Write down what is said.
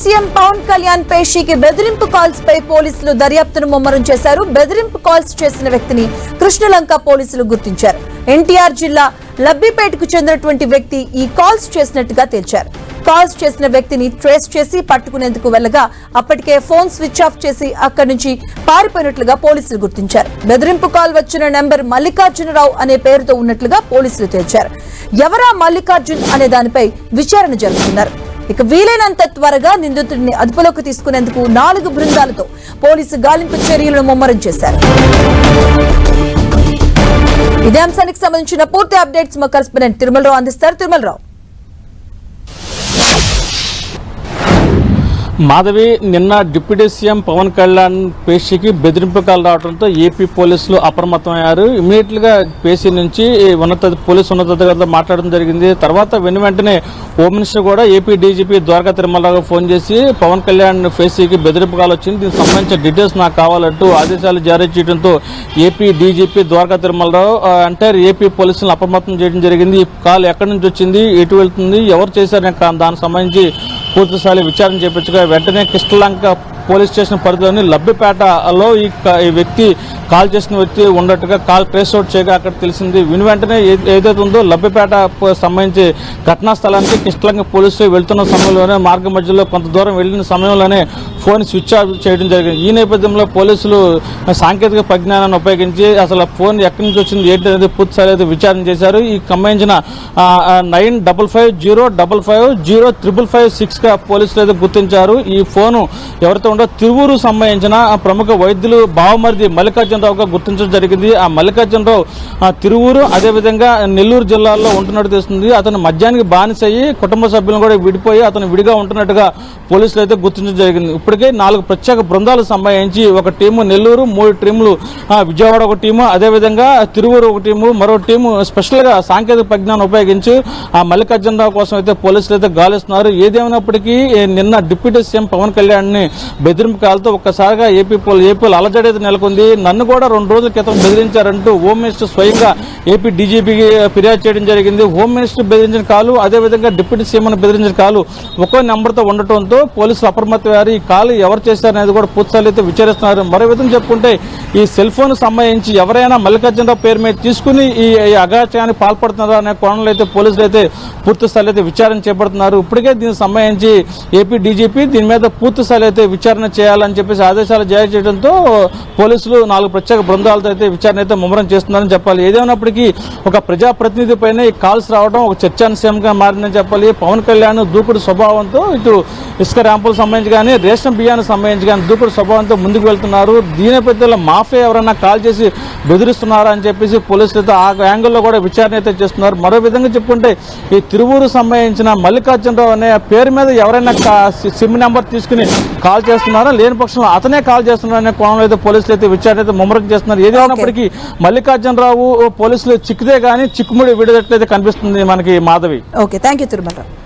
CM Pawan Kalyan పేషీకి బెదిరింపు calls పై పోలీసులు దర్యాప్తును ముమ్మరం చేశారు. బెదిరింపు కాల్స్ చేసిన వ్యక్తిని కృష్ణలంక పోలీసులు గుర్తించారు. ఎన్టీఆర్ జిల్లా లబ్బిపేటకు చెందినటువంటి వ్యక్తి ఈ కాల్స్ చేసినట్టుగా తేల్చారు. కాల్స్ చేసిన వ్యక్తిని ట్రేస్ చేసి పట్టుకునేందుకు వెళ్ళగా అప్పటికే ఫోన్ స్విచ్ ఆఫ్ చేసి అక్కడి నుంచి పారిపోయినట్లుగా పోలీసులు గుర్తించారు. బెదిరింపు కాల్ వచ్చిన నెంబర్ మల్లికార్జునరావు అనే పేరుతో ఉన్నట్లుగా పోలీసులు తేల్చారు. ఎవరా మల్లికార్జున్ అనే దానిపై విచారణ జరుపుతున్నారు ఇక వీలైనంత త్వరగా నిందితుడిని అదుపులోకి తీసుకునేందుకు నాలుగు బృందాలతో పోలీసు గాలింపు చర్యలను ముమ్మరం చేశారు. ఇదే అంశానికి సంబంధించిన పూర్తి అప్డేట్స్ మా కరెస్పాండెంట్ తిరుమలరావు అందిస్తారు. తిరుమలరావు. మాధవి నిన్న డిప్యూటీ సీఎం పవన్ కళ్యాణ్ పేషీకి బెదిరింపు కాలు రావడంతో ఏపీ పోలీసులు అప్రమత్తమయ్యారు. ఇమీడియట్గా పేషీ నుంచి ఉన్నత పోలీసు ఉన్నతాధికారులతో మాట్లాడడం జరిగింది. తర్వాత వెను వెంటనే హోమ్ మినిస్టర్ కూడా AP DGP Dwaraka Tirumalarao phone చేసి పవన్ కళ్యాణ్ పేషీకి బెదిరింపు కాలు వచ్చింది. దీనికి సంబంధించిన డీటెయిల్స్ నాకు కావాలంటూ ఆదేశాలు జారీ చేయడంతో ఏపీ డీజీపీ ద్వారకా తిరుమలరావు అంటే ఏపీ పోలీసులను అప్రమత్తం చేయడం జరిగింది. ఈ కాల్ ఎక్కడి నుంచి వచ్చింది? ఎటు వెళ్తుంది? ఎవరు చేశారు? దానికి సంబంధించి పూర్తిస్థాయి విచారణ చేపించగా వెంటనే కృష్ణలంక పోలీస్ స్టేషన్ పరిధిలోని లబ్బిపేటలో ఈ ఈ వ్యక్తి కాల్ చేసిన వ్యక్తి ఉన్నట్టుగా కాల్ ట్రేస్ అవుట్ చేయగా అక్కడ తెలిసింది. విని వెంటనే ఏ- ఏదైతే ఉందో లబ్బిపేట సంబంధించి ఘటనా స్థలానికి కృష్ణలంక పోలీసులు వెళ్తున్న సమయంలోనే మార్గ మధ్యలో కొంత దూరం వెళ్ళిన సమయంలోనే ఫోన్ స్విచ్ ఆఫ్ చేయడం జరిగింది. ఈ నేపథ్యంలో పోలీసులు సాంకేతిక పరిజ్ఞానాన్ని ఉపయోగించి అసలు ఫోన్ ఎక్కడి నుంచి వచ్చింది ఏంటి అనేది పూర్తిస్థాయి అయితే విచారణ చేశారు. ఈ సంబంధించిన nine double five zero double five zero triple five సిక్స్గా పోలీసులు అయితే గుర్తించారు. ఈ ఫోను ఎవరితో ఉండో తిరువూరు సంబంధించిన ప్రముఖ వైద్యులు బావమరిది మల్లికార్జునరావుగా గుర్తించడం జరిగింది. ఆ మల్లికార్జునరావు ఆ తిరువూరు అదేవిధంగా నెల్లూరు జిల్లాల్లో ఉంటున్నట్టు తెలుస్తుంది. అతను మద్యానికి బానిస అయ్యి కుటుంబ సభ్యులను కూడా విడిపోయి అతను విడిగా ఉంటున్నట్టుగా పోలీసులు అయితే గుర్తించడం జరిగింది. ఇప్పటికే నాలుగు ప్రత్యేక బృందాలు సంబంధించి ఒక టీము నెల్లూరు మూడు టీములు విజయవాడ ఒక టీము అదేవిధంగా తిరువూరు ఒక టీము మరో టీము స్పెషల్గా సాంకేతిక పరిజ్ఞానం ఉపయోగించి ఆ మల్లికార్జునరావు కోసం అయితే పోలీసులు అయితే గాలిస్తున్నారు. ఏదేమైనప్పటికీ నిన్న డిప్యూటీ సీఎం పవన్ కళ్యాణ్ని బెదిరింపుకాలతో కాలతో ఒక్కసారిగా ఏపీ పోల్ ఏపీలో అలజడి నెలకొంది. నన్ను కూడా రెండు రోజుల క్రితం బెదిరించారంటూ హోమ్ మినిస్టర్ స్వయంగా ఏపీ డీజీపీకి ఫిర్యాదు చేయడం జరిగింది. హోమ్ మినిస్టర్ బెదిరించిన కాలు అదేవిధంగా డిప్యూటీ సీఎంను బెదిరించిన కాలు ఒక్కో నెంబర్తో ఉండటంతో పోలీసులు అప్రమత్తమయ్యారు. ఈ కాలు ఎవరు చేశారనేది కూడా పూర్తిస్థాయిలో విచారిస్తున్నారు. మరో విధంగా చెప్పుకుంటే ఈ సెల్ ఫోన్ సంబంధించి ఎవరైనా మల్లికార్జునరావు పేరు మీద తీసుకుని ఈ ఈ పాల్పడుతున్నారా అనే కోణంలో అయితే పోలీసులు అయితే పూర్తి స్థాయిలో అయితే విచారణ చేపడుతున్నారు. ఇప్పటికే దీనికి సంబంధించి ఏపీ డీజీపీ దీని మీద పూర్తి స్థాయిలో అయితే విచారణ చేయాలని చెప్పేసి ఆదేశాలు జారీ చేయడంతో పోలీసులు నాలుగు ప్రత్యేక బృందాలతో అయితే విచారణ అయితే ముమ్మరం చేస్తున్నారని చెప్పాలి. ఏదేమైనప్పటికీ ఒక ప్రజాప్రతినిధి పైన ఈ కాల్స్ రావడం ఒక చర్చాంశంగా మారిందని చెప్పాలి. పవన్ కళ్యాణ్ దూకుడు స్వభావంతో ఇటు ఇసుక ర్యాంపులకు సంబంధించి కానీ రేషన్ బియ్యానికి సంబంధించి కానీ దూకుడు స్వభావంతో ముందుకు వెళ్తున్నారు. దీని నేపథ్యంలో మాఫియా ఎవరైనా కాల్ చేసి బెదిరిస్తున్నారా అని చెప్పేసి పోలీసులు ఆ యాంగిల్లో కూడా విచారణ అయితే చేస్తున్నారు. మరో విధంగా చెప్పుకుంటే ఈ తిరువూరు సంబంధించిన మల్లికార్జునరావు అనే పేరు మీద ఎవరైనా సిమ్ నెంబర్ తీసుకుని కాల్ చేస్తున్నారా? లేని పక్షంలో అతనే కాల్ చేస్తున్నారనే అనే కోణంలో అయితే పోలీసులు అయితే విచారణ అయితే ముమ్మరం చేస్తున్నారు. ఏదేమైనప్పటికీ మల్లికార్జునరావు పోలీసులు చిక్కితే గానీ చిక్కుముడి విడదట్లయితే కనిపిస్తుంది మనకి Madhavi. Okay. Thank you Tirumalarao